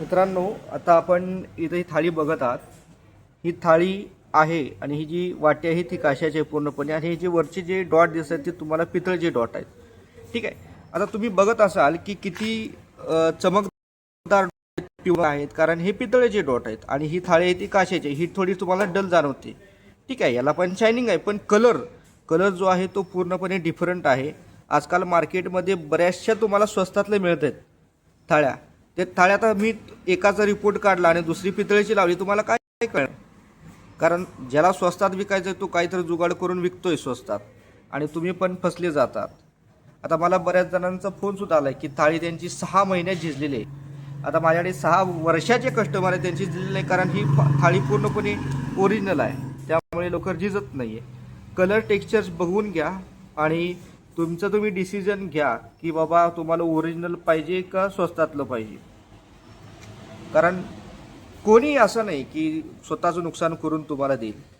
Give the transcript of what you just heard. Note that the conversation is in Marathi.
मित्रांनो आता आपण इथे ही थाळी बघत आहात. ही थाळी आहे आणि ही जी वाटी आहे ती काशाची आहे पूर्णपणे. आणि हे जे वरचे जे डॉट दिसत आहेत ते तुम्हाला पितळचे डॉट आहेत. ठीक आहे? आता तुम्ही बघत असाल की किती चमकदार पिवळा आहेत कारण हे पितळेचे डॉट आहेत. आणि ही थाळी आहे ती काशाची आहे. ही थोडी तुम्हाला डल जाणवते. ठीक आहे? याला पण शायनिंग आहे पण कलर कलर जो आहे तो पूर्णपणे डिफरंट आहे. आजकाल मार्केटमध्ये बऱ्याचशा तुम्हाला स्वस्तातले मिळत आहेत थाळ्या. ते थाळ्या आता मी एकाचा रिपोर्ट काढला आणि दुसरी पितळेची लावली. तुम्हाला काय काय कळणार कारण ज्याला स्वस्तात विकायचं आहे तो काहीतरी जुगाड करून विकतोय स्वस्तात. आणि तुम्ही पण फसले जातात. आता मला बऱ्याच जणांचा फोन सुद्धा आला की थाळी त्यांची सहा महिन्यात झिजलेली आहे. आता माझ्याकडे सहा वर्षाचे कस्टमर आहे त्यांची झिजलेली आहे कारण ही थाळी पूर्णपणे ओरिजिनल आहे. त्यामुळे लवकर झिजत नाही आहे कलर टेक्स्चर्स बघून घ्या आणि तुमचं तुम्ही डिसिजन घ्या की बाबा तुम्हाला ओरिजिनल पाहिजे का स्वस्तातलं पाहिजे. कारण कोणी असं नाही की स्वतःचं नुकसान करून तुम्हाला देईल.